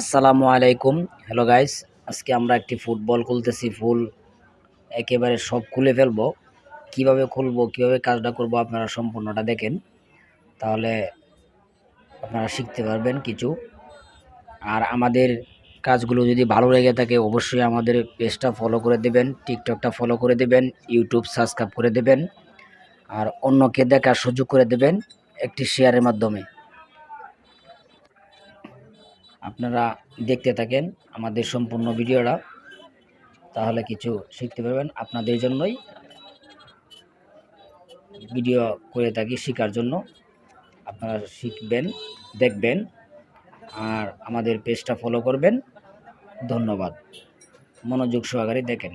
আসসালামু আলাইকুম। Hello guys আজকে আমরা একটি ফুটবল খুলতেছি, ফুল একেবারে সব খুলে ফেলব। কীভাবে খুলবো, কীভাবে কাজটা করব আপনারা সম্পূর্ণটা দেখেন। তাহলে আপনারা শিখতে পারবেন কিছু। আর আমাদের কাজগুলো যদি ভালো লেগে থাকে, অবশ্যই আমাদের পেজটা ফলো করে দেবেন টিকটকটা ফলো করে দেবেন ইউটিউব সাবস্ক্রাইব করে দেবেন। আর অন্যকে দেখার সুযোগ করে দেবেন একটি শেয়ারের মাধ্যমে। আপনারা দেখতে থাকেন আমাদের সম্পূর্ণ ভিডিওটা, তাহলে কিছু শিখতে পারবেন আপনাদের জন্যই। ভিডিও করে থাকি শেখার জন্য, আপনারা শিখবেন, দেখবেন, আর আমাদের পেজটা ফলো করবেন। ধন্যবাদ। মনোযোগ সহকারে দেখেন।